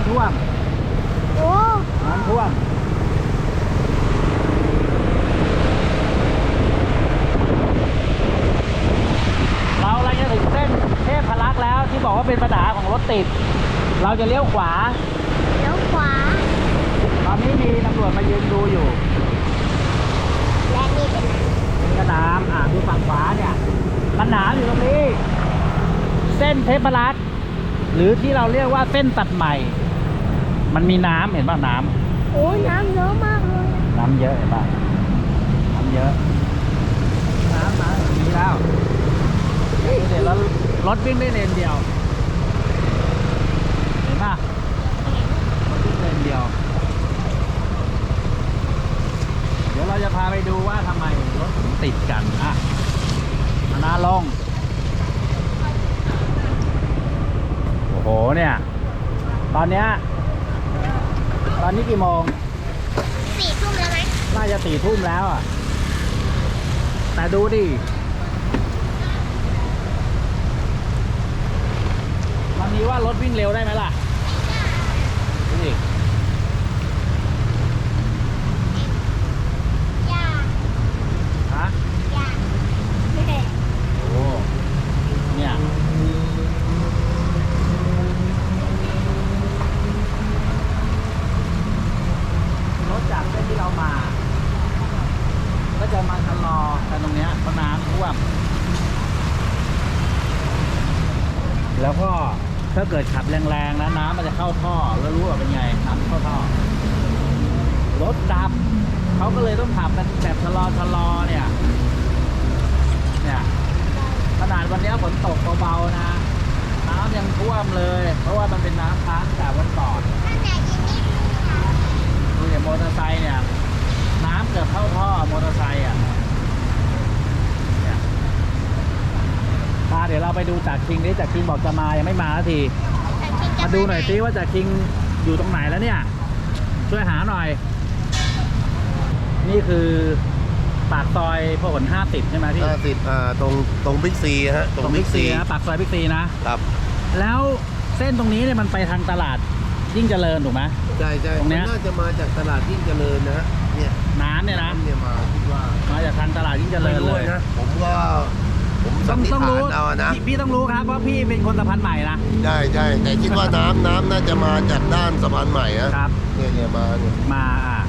ำท่วม โอ้น้ำท่วมเราอะไรจะถึงเส้นเทพพรักษ์แล้วที่บอกว่าเป็นปัญหาของรถติด เราจะเลี้ยวขวา เลี้ยวขวา ตอนนี้มีตำรวจมายืนดูอยู่ และนี่เป็นนี่ก็น้ำอ่าดูฝั่งขวาเนี่ยมันหนามอยู่ตรงนี้ เส้นเทพรักษ์หรือที่เราเรียกว่าเส้นตัดใหม่ มันมีน้ำเห็นป่ะน้โอ้ยน้ำเยอะมากเลยำน้ำเยอะเห็นป่ะน้ำเยอะ น้ำมาอย่างนี้แล้วดูเดี๋ยวแล้วรถวิ่งได้เลนเดียว เห็นป่ะรถวิ่งเลนเดียว เดี๋ยวเราจะพาไปดูว่าทำไมรถถึงติดกันอะมาหน้าลงโอ้โหเนี่ย ตอนเนี้ย ตอนนี้กี่โมงสี่ทุ่มแล้วไหมน่าจะสี่ทุ่มแล้วอะ แต่ดูดิมันมีว่ารถวิ่งเร็วได้ไหมล่ะ ดูดิ ยาก ฮะ ยากแม่ โอ้ เนี่ย รถจากเส้นที่เรามา ก็จะมาชะลอกันตรงเนี้ยเพราะน้ำท่วม แล้วก็ถ้าเกิดขับแรงๆนะน้ำมันจะเข้าท่อแล้วรู้ว่าเป็นไงน้ำเข้าท่อรถดับเขาก็เลยต้องขับกันแบบชะลอชะลอๆเนี่ยเนี่ยขนาดวันเนี้ยฝนตกเบาๆนะ น้ำยังท่วมเลย เพราะว่ามันเป็นน้ำค้างจากวันก่อนตั้งแต่ยินนี่ค่ะดูเนี่ยมอเตอร์ไซค์เนี่ย น้ำเกือบเข้าท่อมอเตอร์ไซค์อะเนี่ยพาเดี๋ยวเราไปดูจากคิงนี่จากคิงบอกจะมายังไม่มาสักทีแต่คิดจะมาดูหน่อยซิว่าจากคิงอยู่ตรงไหนแล้วเนี่ย ช่วยหาหน่อย นี่คือปากซอยพหลห้าสิบใช่ไหมพี่ห้าสิบอ่าตรงตรงบิ๊กซีฮะตรงบิ๊กซีนะปากซอยบิ๊กซีนะครับ แล้วเส้นตรงนี้เนี่ยมันไปทางตลาดยิ่งเจริญถูกไหมใช่ใช่ตรงเนี้ยมันน่าจะมาจากตลาดยิ่งเจริญนะฮะเนี่ยน้ำเนี่ยนะเนี่ยมาคิดว่ามาจากทางตลาดยิ่งเจริญไม่รู้เลยนะผมก็ ผมสัต้อนงนิษต้องฐารู้นเอานะ พี่พี่ต้องรู้ครับเพราะพี่เป็นคนสะพานใหม่นะใช่ใช่แต่คิดว่าน้ำน้ำน่าจะมาจากด้านสะพานใหม่นะครับ เนี่ยเนี่ยมาเนี่ยมาอะ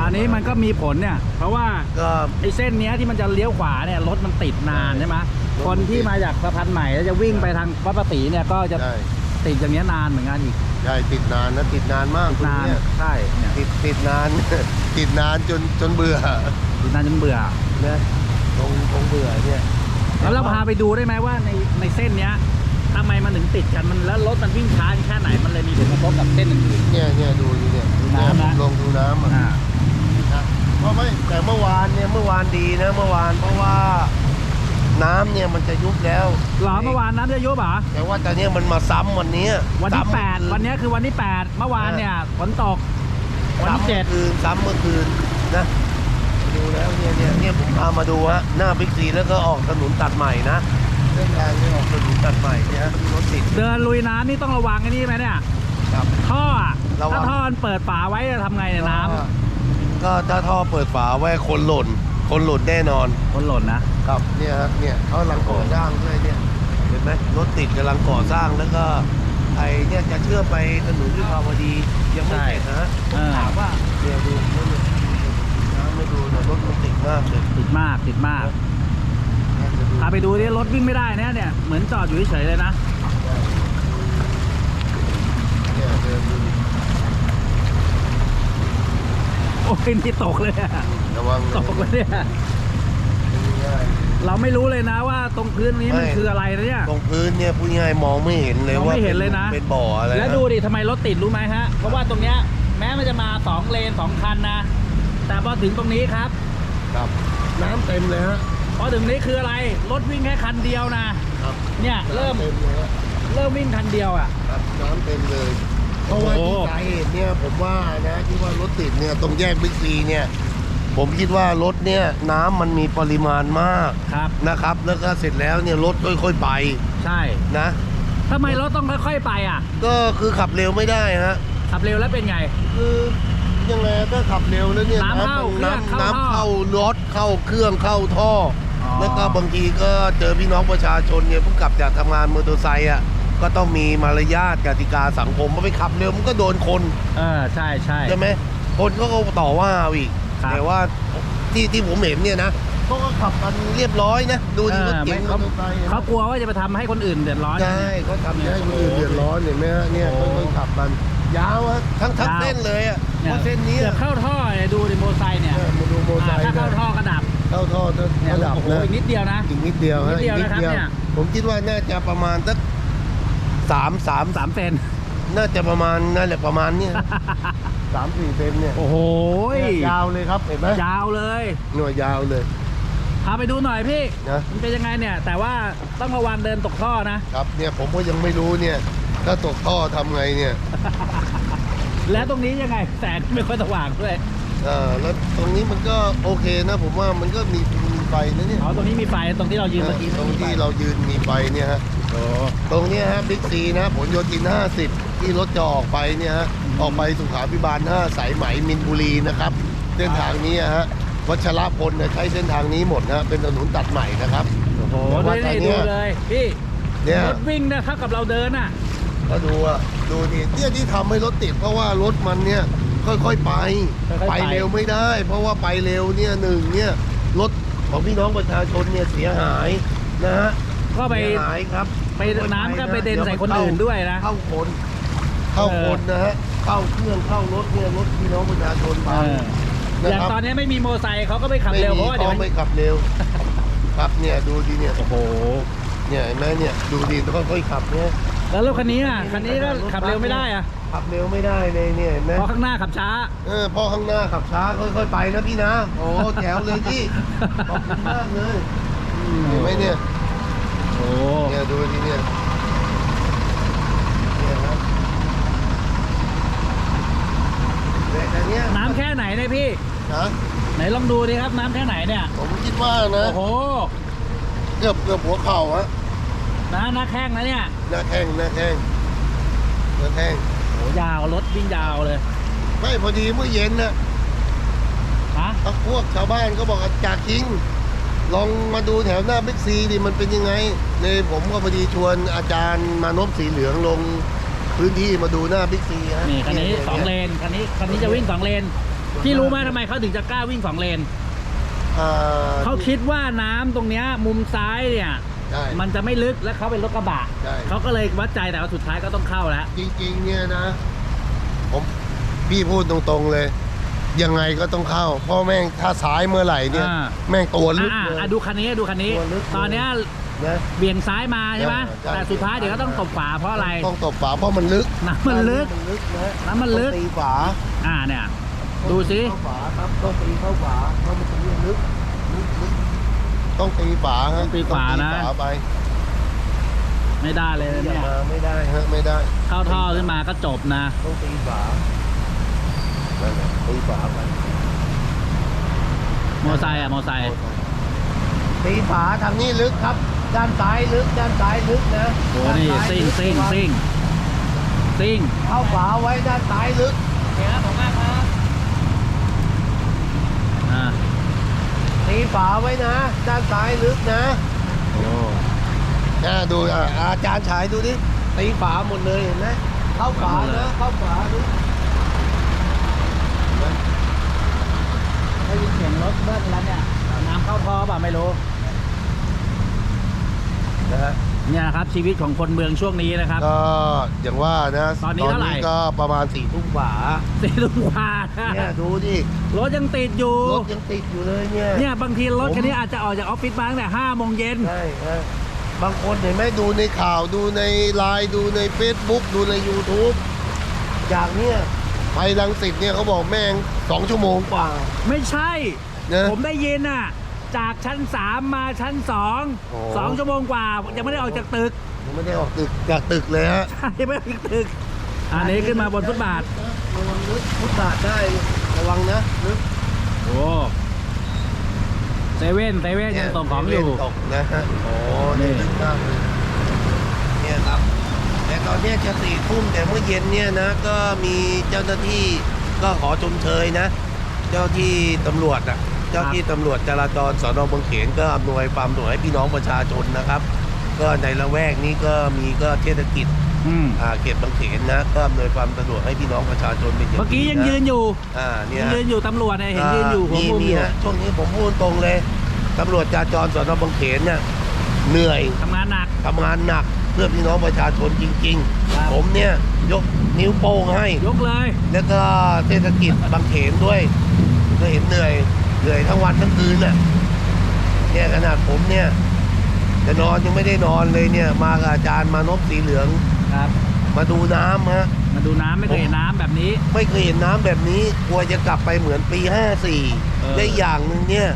อันนี้มันก็มีผลเนี่ย เพราะว่าก็ไอ้เส้นเนี้ยที่มันจะเลี้ยวขวาเนี่ยรถมันติดนานใช่ไหมรถมันติดคนที่มาจากสะพานใหม่แล้วจะวิ่งไปทางวัดประศรีเนี่ยก็จะใช่ติดอย่างเนี้ยนานเหมือนกันอีกใช่ติดนานนะติดนานมากตรงนานเนี้ยใช่เนี่ยติดติดนาน ติดนานจนจนเบื่อติดนานจนเบื่อนะตรงตรงเบื่อเนี่ย แล้วเราพาไปดูได้ไหมว่าในในเส้นเนี้ยทำไมมันถึงติดกันมันแล้วรถมันวิ่งช้าแค่ไหนมันเลยมีผลกระทบกับเส้นอื่น เนี่ยเนี่ยดูนี่เนี่ยดูน้ำนะ ลงดูน้ำๆอะอ่า นะเพราะไม่แต่เมื่อวานเนี่ยเมื่อวานดีนะเมื่อวานเพราะว่า น้ำเนี่ยมันจะยุบแล้วหรอเมื่อวานน้ำจะยุบเหรอแต่ว่าตอนเนี้ยมันมาซ้ำวันเนี้ยวันที่ซ้ำแปดเมื่อคืวันเนี้ยคือวันที่แปดเมื่อวานเนี่ยฝนตกวันที่ซ้ำเจ็ดคืนซ้ำเมื่อคืนนะ ดูแล้วเนี่ยเนี่ยเนี่ยผมพามาดูฮะหน้าบิ๊กซีแล้วก็ออกถนนตัดใหม่นะเส้นทางนี้ออกถนนตัดใหม่เนี่ยฮะรถติดเดินลุยน้ำนี่ต้องระวังไอ้นี่ไหมเนี่ย ครับ ท่ออะระวัง ถ้าท่อมันเปิดฝาไว้จะทำไงเนี่ยน้ก็ถ้าท่อเปิดฝาไว้คนหล่น คนหล่นแน่นอนำคนหล่นนะ ครับเนี่ยฮะเนี่ยเขากำลังก่อสร้างด้วยเนี่ยเห็นไหมรถติดกำลังก่อสร้างแล้วก็ไอเนี่ยจะเชื่อมไปถนนวิภาวดียังไม่เสร็จนะฮะผมถามว่าเนี่ยดูดูดูน้ำไม่ ดูเนี่ยรถมันติดมากเลยติดมากติดมากเนี่ยจะดูพาไปดูที่รถวิ่งไม่ได้นะเนี่ยเหมือนจอดอยู่เฉยๆเลยนะเนี่ยเดินดูดิโอ้ยนี่ตกเลยอะระวังตกเลยเนี่ยง่ายเราไม่รู้เลยนะว่าตรงพื้นนี้มันไม่คืออะไรนะเนี่ย ตรงพื้นเนี่ยพูดง่ายๆมองไม่เห็นเลยมองว่าไม่เห็นเลยนะ เป็นบ่ออะไรแล้วนะดูดิทำไมรถติดรู้ไหมฮะ เพราะว่าตรงเนี้ยแม้มันจะมาสองเลนสองคันนะ แต่พอถึงตรงนี้ครับ ครับน้ำเต็มเลยฮะพอถึงนี้คืออะไร รถวิ่งแค่คันเดียวนะ ครับเนี่ย เริ่มน้ำเต็มเลยฮะเริ่มวิ่งคันเดียวอะ ครับน้ำเต็มเลยเพราะว่าโอ้ที่โหสาเหตุเนี่ยผมว่านะที่ว่ารถติดเนี่ยตรงแยกบิ๊กซีเนี่ย ผมคิดว่ารถเนี่ยน้ำมันมีปริมาณมากครับ นะครับ แล้วก็เสร็จแล้วเนี่ยรถค่อยๆไปใช่นะ ทำไมรถต้องค่อยๆไปอะ ก็คือขับเร็วไม่ได้ฮะ ขับเร็วแล้วเป็นไง คือ ยังไงถ้าขับเร็วแล้วเนี่ยน้ำเข้าน้ำเข้าน้ำเข้ารถเข้าเครื่องเข้าท่อ แล้วก็บางทีก็เจอพี่น้องประชาชนเนี่ยเพิ่งกลับจากทำงานมอเตอร์ไซค์อะก็ต้องมีมารยาทกติกาสังคมว่าไปขับเร็วมันก็โดนคนเออใช่ใช่ใช่ไหมคนก็ต่อว่าอีกแต่ว่าที่ที่ผมเห็นเนี่ยนะเขาก็ขับกันเรียบร้อยนะดูที่รถเก่งเขาเขากลัวว่าจะไปทำให้คนอื่นเดือดร้อนใช่เขาทำให้คนอื่นเดือดร้อนเห็นไหมฮะเนี่ยโอ้ค่อยๆขับมันยาวอะทั้งทั้งเส้นเลยอะ เพเนี่ยราะเส้นนี้เกือบเข้าท่อเนี่ยดูดิโมอไซค์เนี่ยเนี่ยมาดูโมไซอ่าค์ถ้าเข้านะท่อก็ดับเข้าท่อจะเนี่ยระดับโอ้โหนะอีกนิดเดียวนะอีกนิดเดียวฮะนิดเดียวอีกนะครับเนี่ยผมคิดว่าน่าจะประมาณสักสามสามสามเซนน่าจะประมาณนั่นแหละประมาณเนี้ยสามสี่เซนเนี่ยโอ้โหยาวเลยครับเห็นไหมยาวเลยหน่วยยาวเลยพาไปดูหน่อยพี่นะมันเป็นยังไงเนี่ย แต่ว่าต้องระวังเดินตกท่อนะครับเนี่ยผมก็ยังไม่รู้เนี่ย ถ้าตกท่อทำไงเนี่ย แล้วตรงนี้ยังไงแสงไม่ค่อยสว่างด้วยเออแล้วตรงนี้มันก็โอเคนะ ผมว่ามันก็มีมีไฟนะเนี่ยอ๋อตรงนี้มีไฟตรงที่เรายืนเมื่อกี้ตรงมีไฟที่เรายืนมีไฟเนี่ยฮะโอ้ตรงเนี้ยฮะบิ๊กซีนะผลโยธิน 50 ที่รถจะออกไปเนี่ยฮะออกไปสุขาพิบาล 5 สายไหมมินบุรีนะครับเส้นทางนี้ฮะวัชรพลเนี่ยใช้เส้นทางนี้หมดนะเป็นถนนตัดใหม่นะครับโอ้โหแต่ว่านี่ตอนนี่เนี้ดูยเลยพี่เนี่ยรถวิ่งเนี่ยเท่ากับเราเดินอะ ก็ดูอะดูดิเนี่ยที่ทำให้รถติด เพราะว่ารถมันเนี่ยค่อยๆไป ค่อยๆไป ไปเร็วไม่ได้ เพราะว่าไปเร็วเนี่ยหนึ่งเนี่ยรถของพี่น้องประชาชนเนี่ยเสียหายนะฮะก็ไป เสียหายครับไปน้ำก็ไปเด็นใส่คนอื่นด้วยนะ เข้าคน เข้าคนนะฮะเข้าเครื่องเข้ารถเนี่ยรถพี่น้องประชาชนเอพังอนะอย่างครับ ตอนนี้ไม่มีโมอไซค์เขาก็ไม่ขับเร็วเพราะว่าเดี๋ยวไม่มันไม่ขับเร็ว ครับเนี่ยดูดีเนี่ยโอ้โห เนี่ยเห็นไหมเนี่ยดูดีต้องค่อยๆขับเนี่ย แล้วรถคันนี้อะคันนี้ก็ขับเร็วไม่ได้อะขับเร็วไม่ได้เลยเนี่ยเห็นไหมเพราะข้างหน้าขับช้า เออพ่อข้างหน้าขับช้าค่อยๆไปนะพี่นะโอ้แถวเลยพี่ขอบคุณมากเลยเห็นไหมเนี่ยโอ้เนี่ยดูดีเนี่ยเนี่ยครับแต่อันเนี้ยน้ำแค่ไหนเนี่ยพี่นะไหนลองดูดิครับน้ำแค่ไหนเนี่ย ผมคิดว่านะ โอ้โห เกือบเกือบหัวเข่าฮะ น้ำหน้าแข้งนะเนี่ยหน้าแข้งหน้าแข้งหน้าแข้งโอ้ยาวรถวิ่งยาวเลย ไม่พอดีเมื่อเย็นนะฮะพวกชาวบ้านก็บอกว่าจากคิง ลองมาดูแถวหน้าบิ๊กซีดิมันเป็นยังไงเลยผมก็พอดีชวนอาจารย์มานพสีเหลืองลงพื้นที่มาดูหน้าบิ๊กซีฮะนี่คันนี้ยสองเลนคันนี้คันนี้จะวิ่งสองเลนพี่รู้ไหมทำไมเขาถึงจะกล้าวิ่งสองเลนอ่าเขาคิดว่าน้ำตรงเนี้ยมุมซ้ายเนี่ย ใช่มันจะไม่ลึกและเขาเป็นรถกระบะใช่ เขาก็เลยวัดใจแต่ว่าสุดท้ายก็ต้องเข้าแล้ว จริงๆ เนี่ยนะ ผมพี่พูดตรงๆเลย ยังไงก็ต้องเข้า เพราะแม่งถ้าสายเมื่อไหร่เนี่ย อ่า แม่งตัวลึกอ่าเลย อ่าดูคันนี้ดูคันนี้ ตัวลึกเลยตอนเนี้ยนะ เบี่ยงซ้ายมาใช่ไหมใช่ แต่สุดท้ายเดี๋ยวก็ต้องตบฝาเพราะอะไร ต้องตบฝาเพราะมันลึกน้ำมันลึก มันลึกนะน้ำมันลึก ต้องตีฝาอ่าเนี่ย ดูสิ เข้าฝาครับต้องตีเข้าฝาเพราะมันจะลึกลึกลึก ต้องตีฝาฮะต้องตีฝานะ ต้องตีฝาไปไม่ได้เลยอย่าเนี่ยมาไม่ได้ฮะไม่ได้เข้าท่อขึ้นมาก็จบนะต้องตีฝานั่นแหละตีฝาไปโมอไซค์อะโมอไซค์ตีฝาทางนี้ลึกครับ ด้านซ้ายลึกด้านซ้ายลึกนะโอ้นี่ด้าซ้ายซิ่งลึกซิ่งซิ่งซิ่งเข้าฝาไว้ด้านซ้ายลึกเดี๋ยวผมมากครับอ่า ตีฝาไว้นะ ด้านซ้ายลึกนะโอ้นะดูอะอาจารย์ฉายดูดิตีฝาหมดเลยเห็นไหมเข้าฝานะเข้าฝาลึกเห็นไหมได้ยินเสียงรถเบิ้ลแล้วเนี่ยน้ำเข้าท่อป่ะไม่รู้นะฮะ เนี่ยนะครับชีวิตของคนเมืองช่วงนี้นะครับ ก็อย่างว่านะตอนนี้เท่าไหร่ ก็ประมาณสี่ทุ่มกว่าสี่ทุ่มกว่าเนี่ยดูดิรถยังติดอยู่ รถยังติดอยู่เลยเนี่ยเนี่ยบางทีรถผมคันนี้อาจจะออกจากออฟฟิศมาตั้งแต่ห้าโมงเย็นใช่ฮะบางคนเห็นไหมดูในข่าวดูในไลน์ดูใน Facebook ดูใน YouTube จากเนี่ยไปรังสิตเนี่ยเขาบอกแม่งสองชั่วโมงกว่า ไม่ใช่ นะ ผมได้ยินอะ จากชั้น 3 มาชั้น 2 โอ้สองชั่วโมงกว่ายังไม่ได้ออกจากตึกยังไม่ได้ออกตึกจากตึกเลยฮะใช่ไม่ได้ออกจากตึกอันนี้ขึ้นมาบนฟุตบาทระวังลึกฟุตบาทได้ระวังนะลึกโอ้เซเว่นเซเว่นยังส่งของอยู่ ตกนะฮะโอ้นี่นี่ลึกมากเลยเนี่ยครับตอนเนี้ยจะสี่ทุ่มแต่เมื่อเย็นเนี่ยนะ ก็มีเจ้าหน้าที่ก็ขอชมเชยนะ เจ้าที่ตำรวจอะ เจ้าที่ตำรวจจราจรสอนอบางเขนก็อำนวยความสะดวกให้พี่น้องประชาชนนะครับ ก็ในละแวกนี้ก็มีก็เทศกิจอืมอ่าเขตบางเขนนะก็อำนวยความสะดวกให้พี่น้องประชาชนเป็นอย่างเมื่อกี้ดียังนะยืนอยู่อ่าเนี่ยัยงยืนอยู่ตำรวจเนี่ยเห็นยืนอยู่ผมมีมุมมีอยู่ฮะช่วงนี้ผมพูดตรงเลยตำรวจจราจรสอนอบางเขนเนี่ยเหนื่อยทำงานหนัก ทำงานหนักเพื่อพี่น้องประชาชนจริงครับ ๆ ผมเนี่ยยกนิ้วโป้งให้ ยกเลย แล้วก็เทศกิจบางเขนด้วยก็เห็นเหนื่อย เหนื่อยทั้งวันทั้งคืนน่ะเนี่ยขนาดผมเนี่ย จะนอนยังไม่ได้นอนเลยเนี่ย มากับอาจารย์มานพสีเหลือง ครับ มาดูน้ำฮะ มาดูน้ำไม่เคยเห็นน้ำแบบนี้ ไม่เคยเห็นน้ำแบบนี้กลัวจะกลับไปเหมือนปีเออ54ได้อย่างหนึ่งเนี่ย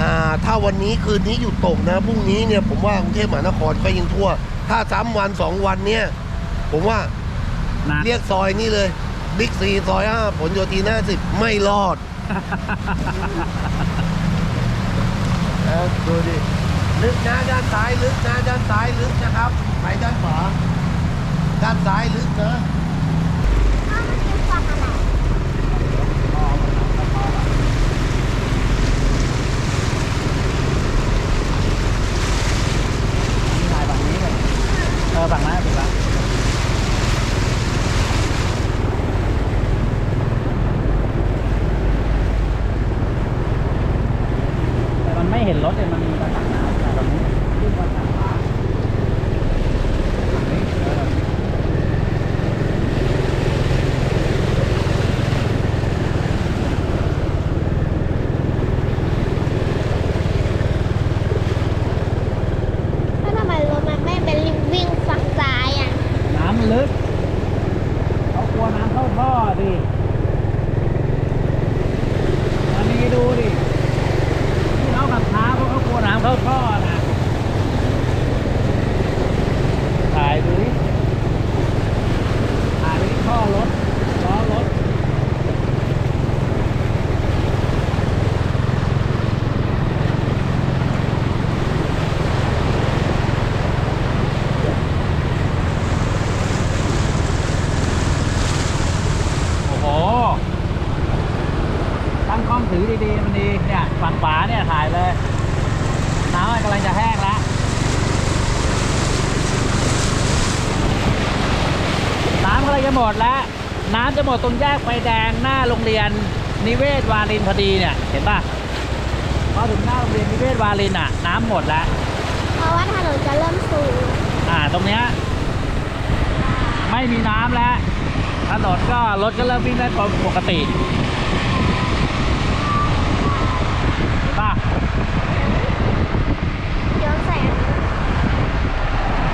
อ่าถ้าวันนี้คืนนี้หยุดตกนะพรุ่งนี้เนี่ยผมว่ากรุงเทพมหานครก็ยังทั่ว ถ้าซ้ำวันสองวันเนี่ย ผมว่า หนักเรียกซอยนี้เลย บิ๊กซีซอยห้าผลโยธินห้าสิบไม่รอด เออดูดิลึกนะด้านซ้ายลึกนะด้านซ้ายลึกนะครับไปด้านขวาด้านซ้ายลึกนะพ่อมันคือฟังอะไรถ่ายฝั่งนี้เลยเออฝั่งนั้นถูกแล้วแต่มันไม่เห็นรถเลยมันมีกระถางน้ำแต่ตรงนี้ขึ้นกระถางฟ้าฝั่งนี้เออ แล้วทำไมรถมันไม่เป็นวิ่งฝั่งซ้ายอะ น้ำมันลึกเขากลั ว จะหมดตรงแยกไฟแดงหน้าโรงเรียนนิเวศวารินพอดีเนี่ย เห็นป่ะพอถึงหน้าโรงเรียนนิเวศวารินอะ น้ำหมดแล้ว เพราะว่าถนนจะเริ่มสูง อ่า ตรงเนี้ยไม่มีน้ำแล้ว ถนนก็รถก็เริ่มวิ่งได้ปกติป่ะ